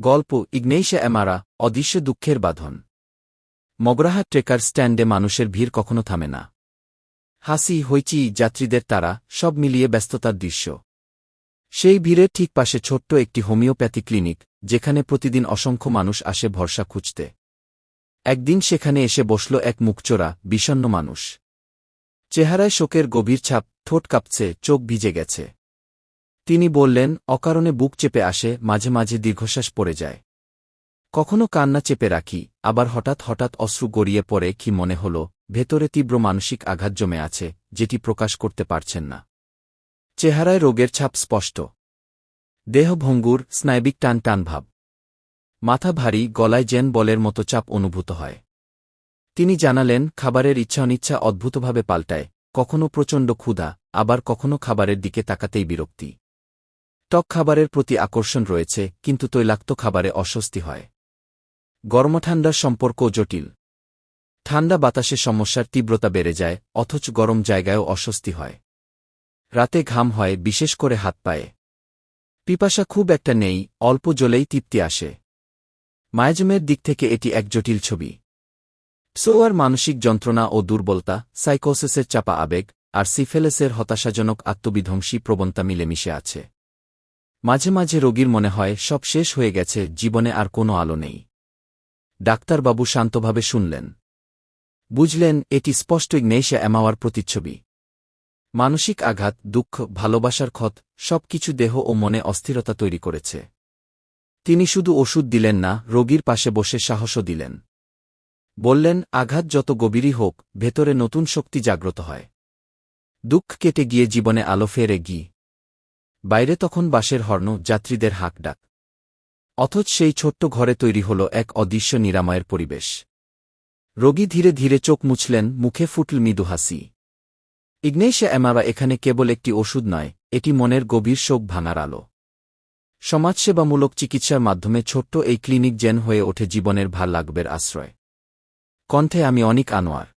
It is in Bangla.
গল্প ইগনেইশা এমারা, অদৃশ্য দুঃখের বাঁধন। মগরাহা ট্রেকার স্ট্যান্ডে মানুষের ভিড় কখনো থামে না। হাসি হইচি যাত্রীদের তারা, সব মিলিয়ে ব্যস্ততার দৃশ্য। সেই ভিড়ের ঠিক পাশে ছোট্ট একটি হোমিওপ্যাথি ক্লিনিক, যেখানে প্রতিদিন অসংখ্য মানুষ আসে ভরসা খুঁজতে। একদিন সেখানে এসে বসল এক মুখচোরা বিষণ্ন মানুষ। চেহারায় শোকের গভীর ছাপ, ঠোঁট কাঁপছে, চোখ ভিজে গেছে। তিনি বললেন, অকারণে বুক চেপে আসে, মাঝে মাঝে দীর্ঘশ্বাস পড়ে যায়। কখনো কান্না চেপে রাখি, আবার হঠাৎ হঠাৎ অশ্রু গড়িয়ে পড়ে কি মনে হল, ভেতরে তীব্র মানসিক আঘাত জমে আছে, যেটি প্রকাশ করতে পারছেন না। চেহারায় রোগের ছাপ স্পষ্ট। দেহ ভঙ্গুর, স্নায়বিক টান টান ভাব। মাথা ভারী, গলায় জেন বলের মতো চাপ অনুভূত হয়। তিনি জানালেন, খাবারের ইচ্ছা অনিচ্ছা অদ্ভুতভাবে পাল্টায়, কখনো প্রচণ্ড ক্ষুধা, আবার কখনো খাবারের দিকে তাকাতেই বিরক্তি। টক খাবারের প্রতি আকর্ষণ রয়েছে, কিন্তু তৈলাক্ত খাবারে অস্বস্তি হয়। গরমঠান্ডার সম্পর্ক জটিল। ঠান্ডা বাতাসে সমস্যার তীব্রতা বেড়ে যায়, অথচ গরম জায়গায়ও অস্বস্তি হয়। রাতে ঘাম হয়, বিশেষ করে হাত পায়ে। পিপাসা খুব একটা নেই, অল্প জলেই তৃপ্তি আসে। মায়াজমের দিক থেকে এটি এক জটিল ছবি। সোয়ার মানসিক যন্ত্রণা ও দুর্বলতা, সাইকোসিসের চাপা আবেগ, আর সিফেলেসের হতাশাজনক আত্মবিধ্বংসী প্রবণতা মিলেমিশে আছে। মাঝে মাঝে রোগীর মনে হয়, সব শেষ হয়ে গেছে, জীবনে আর কোনো আলো নেই। ডাক্তারবাবু শান্তভাবে শুনলেন। বুঝলেন, এটি স্পষ্ট ইগনেশা অ্যামাওয়ার প্রতিচ্ছবি। মানসিক আঘাত, দুঃখ, ভালোবাসার ক্ষত সব কিছু দেহ ও মনে অস্থিরতা তৈরি করেছে। তিনি শুধু ওষুধ দিলেন না, রোগীর পাশে বসে সাহসও দিলেন। বললেন, আঘাত যত গভীরই হোক, ভেতরে নতুন শক্তি জাগ্রত হয়। দুঃখ কেটে গিয়ে জীবনে আলো ফেরে গি বাইরে তখন বাসের হর্ণ যাত্রীদের হাক ডাক। অথচ সেই ছোট্ট ঘরে তৈরি হল এক অদৃশ্য নিরাময়ের পরিবেশ। রোগী ধীরে ধীরে চোখ মুছলেন, মুখে ফুটল মৃদু হাসি। ইগনেশা অ্যামারা এখানে কেবল একটি ওষুধ নয়, এটি মনের গভীর শোক ভাঙার আলো। সমাজসেবামূলক চিকিৎসার মাধ্যমে ছোট্ট এই ক্লিনিক জেন হয়ে ওঠে জীবনের ভালো লাগবের আশ্রয়। কণ্ঠে আমি অনিক আনোয়ার।